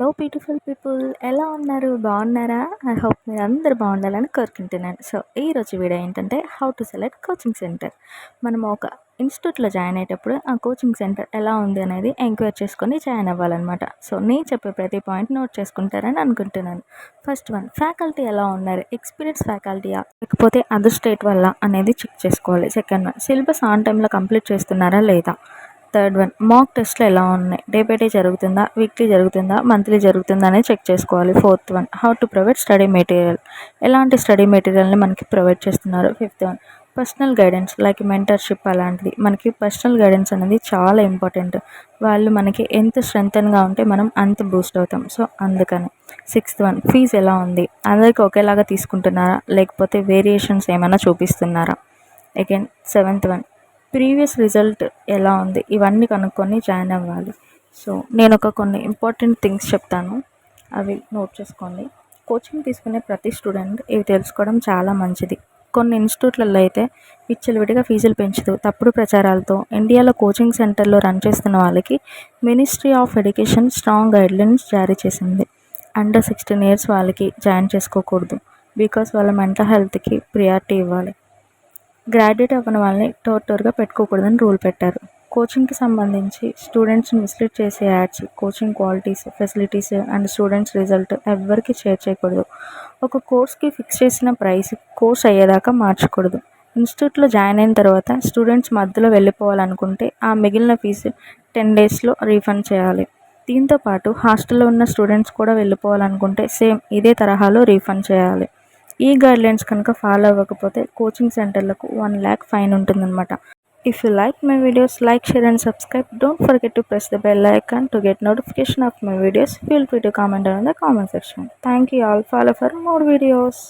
Hello beautiful people ఎలా ఉన్నారు? బాగున్నారా? ఐ హోప్ మీరు అందరు బాగుండాలని కోరుకుంటున్నాను. సో ఈరోజు వీడియో ఏంటంటే how to select coaching centre మనం ఒక ఇన్స్టిట్యూట్లో జాయిన్ అయ్యేటప్పుడు ఆ కోచింగ్ సెంటర్ ఎలా ఉంది అనేది ఎంక్వైర్ చేసుకొని జాయిన్ అవ్వాలన్నమాట. సో నేను చెప్పే ప్రతి పాయింట్ నోట్ చేసుకుంటారని అనుకుంటున్నాను. ఫస్ట్ వన్ ఫ్యాకల్టీ ఎలా ఉన్నారు? ఎక్స్పీరియన్స్ ఫ్యాకల్టీయా లేకపోతే అదర్ స్టేట్ వల్ల అనేది చెక్ చేసుకోవాలి. సెకండ్ వన్ సిలబస్ ఆన్ టైంలో కంప్లీట్ చేస్తున్నారా లేదా? Third one. మాక్ టెస్ట్లు ఎలా ఉన్నాయి? డే బై డే జరుగుతుందా? వీక్లీ జరుగుతుందా? మంత్లీ జరుగుతుందా అనేది చెక్ చేసుకోవాలి. Fourth one. How to provide study material? ఎలాంటి స్టడీ మెటీరియల్ని మనకి ప్రొవైడ్ చేస్తున్నారు? Fifth one. Personal guidance like mentorship అలాంటిది. మనకి పర్సనల్ గైడెన్స్ అనేది చాలా ఇంపార్టెంట్. వాళ్ళు మనకి ఎంత స్ట్రెంగ్తన్గా ఉంటే మనం అంత బూస్ట్ అవుతాం. సో అందుకని. Sixth one. ఫీజు ఎలా ఉంది? అందరికీ ఒకేలాగా తీసుకుంటున్నారా? లేకపోతే వేరియేషన్స్ ఏమైనా చూపిస్తున్నారా? Again seventh one. Previous result ఎలా ఉంది? ఇవన్నీ కనుక్కొని జాయిన్ అవ్వాలి. సో నేను ఒక కొన్ని ఇంపార్టెంట్ థింగ్స్ చెప్తాను. అవి నోట్ చేసుకోండి. కోచింగ్ తీసుకునే ప్రతి స్టూడెంట్ ఇవి తెలుసుకోవడం చాలా మంచిది. కొన్ని ఇన్స్టిట్యూట్లలో అయితే విచ్చలవిడిగా ఫీజులు పెంచుతూ తప్పుడు ప్రచారాలతో ఇండియాలో కోచింగ్ సెంటర్లో రన్ చేస్తున్న వాళ్ళకి ministry of education strong guidelines జారీ చేసింది. అండర్ సిక్స్టీన్ ఇయర్స్ వాళ్ళకి జాయిన్ చేసుకోకూడదు. బికాస్ వాళ్ళ మెంటల్ హెల్త్కి ప్రియారిటీ ఇవ్వాలి. గ్రాడ్యుయేట్ అవ్వని వాళ్ళని టోర్ పెట్టుకోకూడదని రూల్ పెట్టారు. కోచింగ్కి సంబంధించి స్టూడెంట్స్ని మిస్లీడ్ చేసే ads coaching qualities facilities and students result ఎవరికి షేర్ చేయకూడదు. ఒక కోర్స్కి ఫిక్స్ చేసిన ప్రైస్ కోర్స్ అయ్యేదాకా మార్చకూడదు. ఇన్స్టిట్యూట్లో జాయిన్ అయిన తర్వాత స్టూడెంట్స్ మధ్యలో వెళ్ళిపోవాలనుకుంటే ఆ మిగిలిన ఫీజు టెన్ డేస్లో రీఫండ్ చేయాలి. దీంతో పాటు హాస్టల్లో ఉన్న స్టూడెంట్స్ కూడా వెళ్ళిపోవాలనుకుంటే సేమ్ ఇదే తరహాలో రీఫండ్ చేయాలి. ఈ గైడ్లైన్స్ కనుక ఫాలో అవ్వకపోతే కోచింగ్ సెంటర్లకు వన్ ల్యాక్ ఫైన్ ఉంటుందన్నమాట. If you like my videos like share and subscribe don't forget to press the bell icon to get notification of my videos feel free to comment on the comment section thank you all follow for more videos